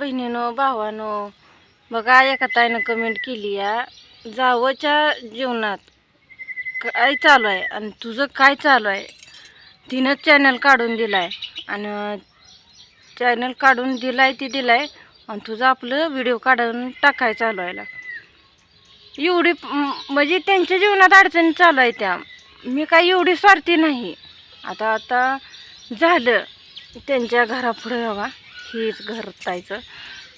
बहिणीनो भावानो बघा एका ताईनं कमेंट केली या जावच्या जीवनात काय चालू आहे आणि तुझं काय चालू आहे? तिनं चॅनल काढून दिलाय आणि चॅनल काढून दिलाय ती दिलाय आणि तुझं आपलं व्हिडिओ काढून टाकाय चालू आहे. एवढी म्हणजे त्यांच्या जीवनात अडचणी चालू आहे त्या. मी काय एवढी स्वार्थी नाही. आता आता झालं. त्यांच्या घरापुढं बघा हेच घर तायचं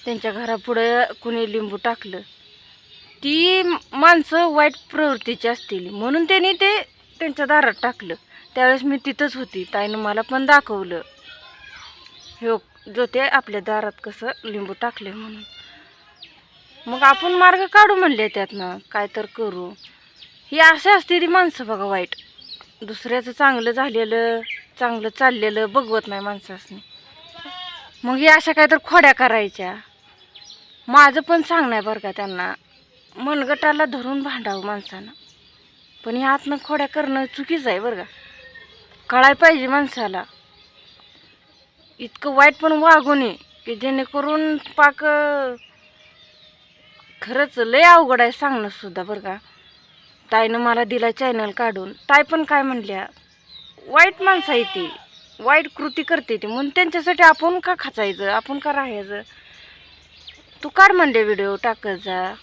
त्यांच्या घरापुढं कुणी लिंबू टाकलं. ती माणसं वाईट प्रवृत्तीची असतील. म्हणून त्यांनी ते त्यांच्या दारात टाकलं. त्यावेळेस मी तिथंच होती. ताईनं मला पण दाखवलं. हो जो ते आपल्या दारात कसं लिंबू टाकले म्हणून. मग आपण मार्ग काढू म्हणले त्यातनं. काय तर करू. ही असे असते ती माणसं बघा वाईट. दुसऱ्याचं चांगलं झालेलं चांगलं चाललेलं बघवत नाही माणसासनी. मग या अशा काय तर खोड्या करायच्या. माझं पण सांगणं आहे बरं का त्यांना. मनगटाला धरून भांडावं माणसानं. पण ह्या आतनं खोड्या करणं चुकीचं आहे बरं का. कळाय पाहिजे माणसाला. इतकं वाईट पण वागू नये की जेणेकरून पाक खरंच लय अवघड आहे सांगणं सुद्धा बरं का. ताईनं मला दिला चॅनल काढून. ताई पण काय म्हणल्या वाईट माणसं आहे ती. वाईट कृती करते ती. म्हणून त्यांच्यासाठी आपण का खाचायचं? आपण का राहायचं? तू काढ म्हणले व्हिडिओ टाकत जा.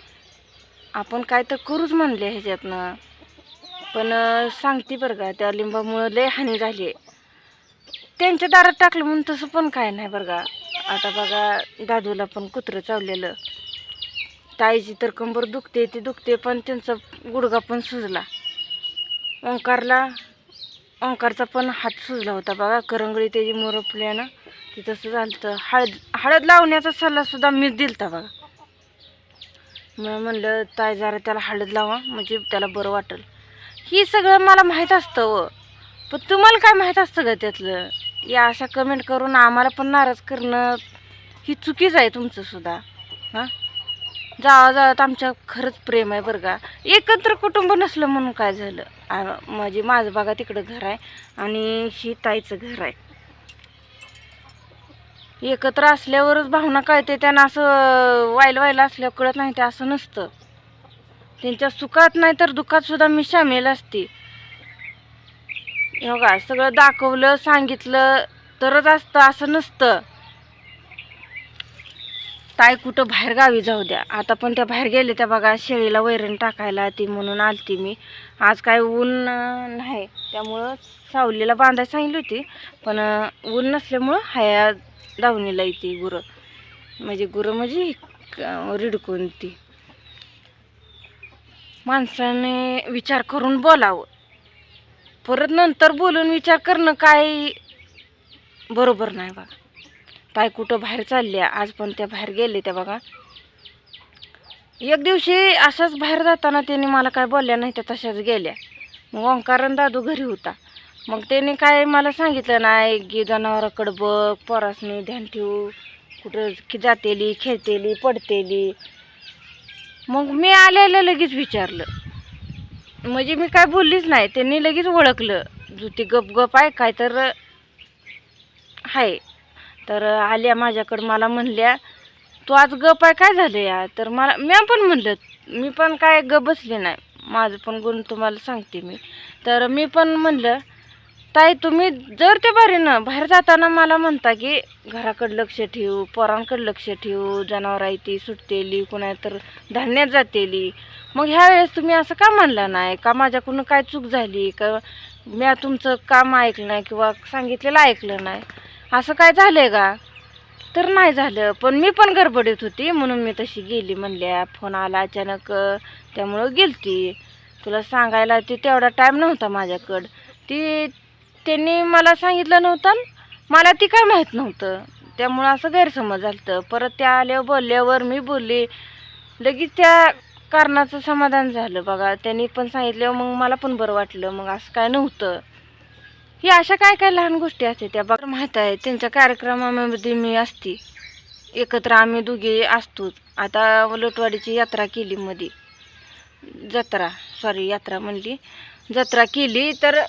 आपण काय तर करूच म्हणले ह्याच्यातनं. पण सांगते बरं का त्या लिंबामुळं लय हानी झाली आहे. त्यांच्या दारात टाकलं म्हणून तसं पण काय नाही बरं का. आता बघा दादूला पण कुत्रं चावलेलं. ताईची तर कंबर दुखते ती दुखते पण त्यांचा गुडगा पण सुजला. ओंकारला ओंकारचा पण हात सुजला होता. बघा करंगळी त्याची मोरपल्यानं ते तसं झालं तर हळद हळद लावण्याचा सल्ला सुद्धा मीच दिलता बघा. मग म्हणलं ताई जरा त्याला हळद लावा म्हणजे त्याला बरं वाटेल. हे सगळं मला माहीत असतं व. पण तुम्हाला काय माहीत असतं का त्यातलं? या अशा कमेंट करून आम्हाला पण नाराज करणं ही चुकीच आहे तुमचं सुद्धा. हां? जावा जावात आमच्या खरंच प्रेम आहे बरं का. एकत्र कुटुंब नसलं म्हणून काय झालं? म्हणजे माझं बघा तिकडं घर आहे आणि ही ताईचं घर आहे. एकत्र असल्यावरच भावना कळते त्यांना असं वाईल व्हायला असल्यावर कळत नाही ते असं नसतं. त्यांच्या सुखात नाही तर दुःखात सुद्धा मी सामील असते. हो बघा सगळं दाखवलं सांगितलं तरच असतं असं नसतं. ताई कुठं बाहेर गावी जाऊ द्या. आता पण त्या बाहेर गेले त्या बघा शेळीला वैरण टाकायला ती म्हणून आलती मी. आज काय ऊन नाही. त्यामुळं सावलीला बांधायला सांगितली होती पण ऊन नसल्यामुळं हाया दावणीला येते गुरं. म्हणजे गुरं म्हणजे रिडकून ती. माणसाने विचार करून बोलावं. परत नंतर बोलून विचार करणं काय बरोबर नाही बघा ताई कुठं बाहेर चालल्या? आज पण त्या बाहेर गेले त्या बघा. एक दिवशी असंच बाहेर जाताना त्यांनी मला काय बोलल्या नाही त्या तशाच गेल्या. मग ओंकारण दादू घरी होता. मग त्यांनी काय मला सांगितलं नाही की जनावराकडं बघ पोरासनी ध्यान ठेवू. कुठं की जातेली खेळतेली पडतेली. मग मी आलेलं लगेच विचारलं. म्हणजे मी काय बोललीच नाही त्यांनी लगेच ओळखलं. जुती गप गप आहे काय तर आहे. तर आल्या माझ्याकडं मला म्हणल्या तू आज गप आहे काय झालं या तर मला म्या पण म्हणलं मी पण काय ग बसले नाही. माझं पण गुण तुम्हाला सांगते मी. तर मी पण म्हणलं ताई तुम्ही जर ते बारीनं बाहेर जाताना मला म्हणता की घराकडं लक्ष ठेवू पोरांकडं लक्ष ठेवू जनावर आहे ती सुटतेली कुणा तर धान्यात जातेली. मग ह्या वेळेस तुम्ही असं का म्हणला नाही? का माझ्याकडून काय चूक झाली? का मी तुमचं काम ऐकलं नाही किंवा सांगितलेलं ऐकलं नाही? असं काय झालंय का? तर नाही झालं. पण मी पण गडबडीत होती म्हणून मी तशी गेली म्हणल्या. फोन आला अचानक त्यामुळं गेलती. तुला सांगायला ती तेवढा टाईम नव्हता माझ्याकडं. ती त्यांनी मला सांगितलं नव्हतं मला ती काय माहीत नव्हतं. त्यामुळं असं गैरसमज झालं परत त्या आल्यावर बोलल्यावर मी बोलली लगेच त्या कारणाचं समाधान झालं बघा. त्यांनी पण सांगितलं मग मला पण बरं वाटलं. मग असं काय नव्हतं. ही अशा काय काय लहान गोष्टी असते त्या बघ. माहीत आहे त्यांच्या कार्यक्रमामध्ये मी असते. एकत्र आम्ही दोघे असतोच. आता लोटवाडीची यात्रा केली मध्ये जत्रा सॉरी यात्रा म्हणली. जत्रा केली तर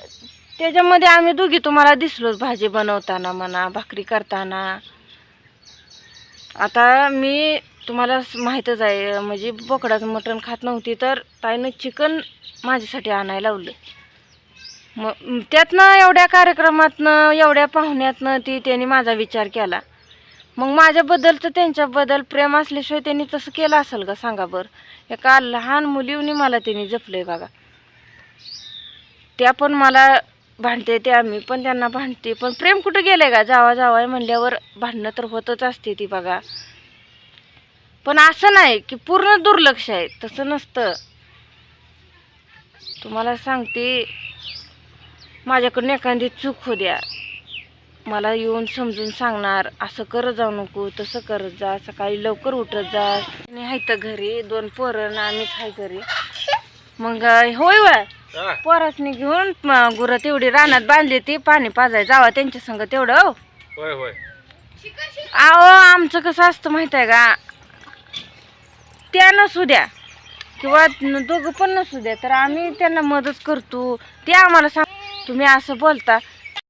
त्याच्यामध्ये आम्ही दोघी तुम्हाला दिसलोच भाजी बनवताना म्हणा भाकरी करताना. आता मी तुम्हाला माहीतच आहे म्हणजे बोकडाचं मटण खात नव्हती तर ताईनं चिकन माझ्यासाठी आणायला लावलं. मग त्यातनं एवढ्या कार्यक्रमातनं एवढ्या पाहुण्यातनं ती त्यांनी माझा विचार केला. मग माझ्याबद्दलचं त्यांच्याबद्दल प्रेम असल्याशिवाय त्यांनी तसं केलं असेल का? सांगा बरं. एका लहान मुलीवनी मला त्यांनी जपलंय बघा. त्या पण मला भांडते त्या आम्ही पण त्यांना भांडते. पण प्रेम कुठं गेलंय का? जावा जावाय म्हणल्यावर भांडणं तर होतच असते ती बघा. पण असं नाही की पूर्ण दुर्लक्ष आहे. तसं नसतं. तुम्हाला सांगते माझ्याकडून एखादी चूक हो द्या. मला येऊन समजून सांगणार असं करत जाऊ नको तसं करत जा सकाळी लवकर उठत जा. आणि तर घरी दोन पोरं आणि आम्हीच आहे घरी. मग होय वय? पोरासनी घेऊन गुरं तेवढी रानात बांधली ती पाणी पाजाय जावा त्यांच्या संग तेवढं हो. होय होय. अहो आमचं कसं असतं माहीत आहे का? त्या नसू द्या. किंवा न- दोघं पण नसू द्या तर आम्ही त्यांना मदत करतो. ते आम्हाला सांग तुम्ही असं बोलता